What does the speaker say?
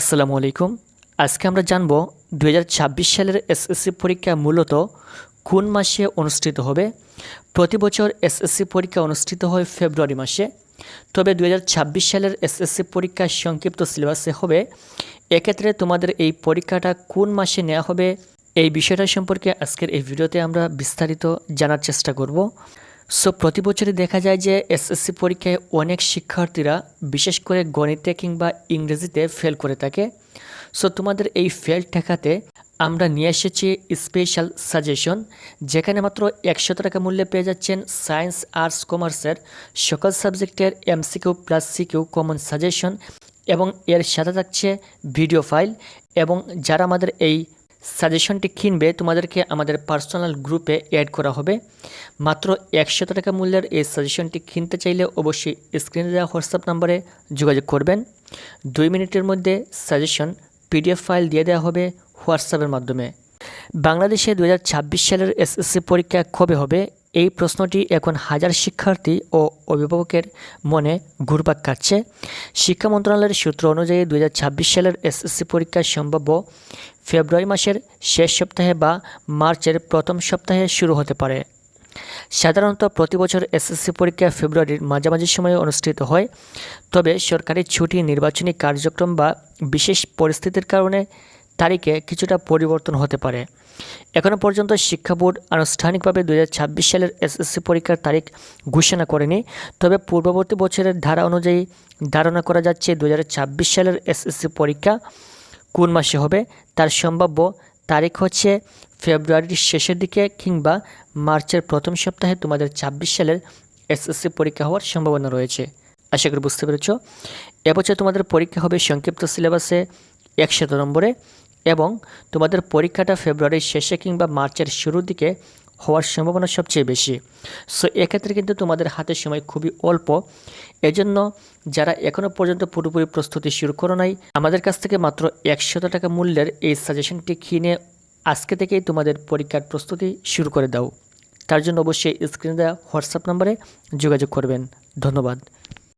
আসসালামু আলাইকুম। আজকে আমরা জানব দু হাজার ছাব্বিশ সালের এসএসসি পরীক্ষা মূলত কোন মাসে অনুষ্ঠিত হবে? প্রতি বছর এসএসসি পরীক্ষা অনুষ্ঠিত হয় ফেব্রুয়ারি মাসে। তবে দু হাজার ছাব্বিশ সালের এসএসসি পরীক্ষা সংক্ষিপ্ত সিলেবাসে হবে। এক্ষেত্রে তোমাদের এই পরীক্ষাটা কোন মাসে নেওয়া হবে? এই বিষয়টা সম্পর্কে আজকের এই ভিডিওতে আমরা বিস্তারিত জানার চেষ্টা করব। সো প্রতি বছরই দেখা যায় যে এসএসসি পরীক্ষায় অনেক শিক্ষার্থীরা, বিশেষ করে গণিতে কিংবা ইংরেজিতে ফেল করে থাকে। সো তোমাদের এই ফেল ঠেকাতে আমরা নিয়ে এসেছি স্পেশাল সাজেশন যেখানে মাত্র একশো টাকা মূল্যে পেয়ে যাচ্ছেন সায়েন্স আর্টস কমার্সের সকল সাবজেক্টের MCQ plus CQ common suggestion এবং এর সাথে থাকছে ভিডিও ফাইল এবং যারা আমাদের এই সাজেশনটি কিনবে, তোমাদেরকে আমাদের পার্সোনাল গ্রুপে অ্যাড করা হবে। মাত্র একশত টাকা মূল্যের এই সাজেশনটি কিনতে চাইলে অবশ্যই স্ক্রিনে দেওয়া হোয়াটসঅ্যাপ নম্বরে যোগাযোগ করবেন। দুই মিনিটের মধ্যে সাজেশন পিডিএফ ফাইল দিয়ে দেওয়া হবে হোয়াটসঅ্যাপের মাধ্যমে। বাংলাদেশে দু হাজার ছাব্বিশ সালের এসএসসি পরীক্ষা কবে হবে এই প্রশ্নটি এখন হাজার শিক্ষার্থী ও অভিভাবকের মনে ঘুরপাক কাটছে শিক্ষা মন্ত্রণালয়ের সূত্র অনুযায়ী দু হাজার ছাব্বিশ সালের এসএসসি পরীক্ষা সম্ভাব্য ফেব্রুয়ারি মাসের শেষ সপ্তাহে বা মার্চের প্রথম সপ্তাহে শুরু হতে পারে। সাধারণত প্রতি বছর এসএসসি পরীক্ষা ফেব্রুয়ারির মাঝামাঝি সময়ে অনুষ্ঠিত হয়, তবে সরকারি ছুটি, নির্বাচনী কার্যক্রম বা বিশেষ পরিস্থিতির কারণে তারিখে কিছুটা পরিবর্তন হতে পারে। এখনও পর্যন্ত শিক্ষা বোর্ড আনুষ্ঠানিকভাবে দু হাজার ছাব্বিশ সালের এসএসসি পরীক্ষার তারিখ ঘোষণা করেনি, তবে পূর্ববর্তী বছরের ধারা অনুযায়ী ধারণা করা যাচ্ছে দু হাজার ছাব্বিশ সালের এসএসসি পরীক্ষা কোন মাসে হবে, তার সম্ভাব্য তারিখ হচ্ছে ফেব্রুয়ারির শেষের দিকে কিংবা মার্চের প্রথম সপ্তাহে তোমাদের ছাব্বিশ সালের এসএসসি পরীক্ষা হওয়ার সম্ভাবনা রয়েছে। আশা করি বুঝতে পেরেছ। এবছর তোমাদের পরীক্ষা হবে সংক্ষিপ্ত সিলেবাসে একশত নম্বরে। এবং তোমাদের পরীক্ষাটা ফেব্রুয়ারির শেষে কিংবা মার্চের শুরুর দিকে হওয়ার সম্ভাবনা সবচেয়ে বেশি। সো এক্ষেত্রে কিন্তু তোমাদের হাতে সময় খুবই অল্প। এজন্য যারা এখনও পর্যন্ত পুরোপুরি প্রস্তুতি শুরু করো নাই, আমাদের কাছ থেকে মাত্র একশত টাকা মূল্যের এই সাজেশনটি কিনে আজকে থেকেই তোমাদের পরীক্ষার প্রস্তুতি শুরু করে দাও। তার জন্য অবশ্যই স্ক্রিনে দেওয়া হোয়াটসঅ্যাপ নম্বরে যোগাযোগ করবেন। ধন্যবাদ।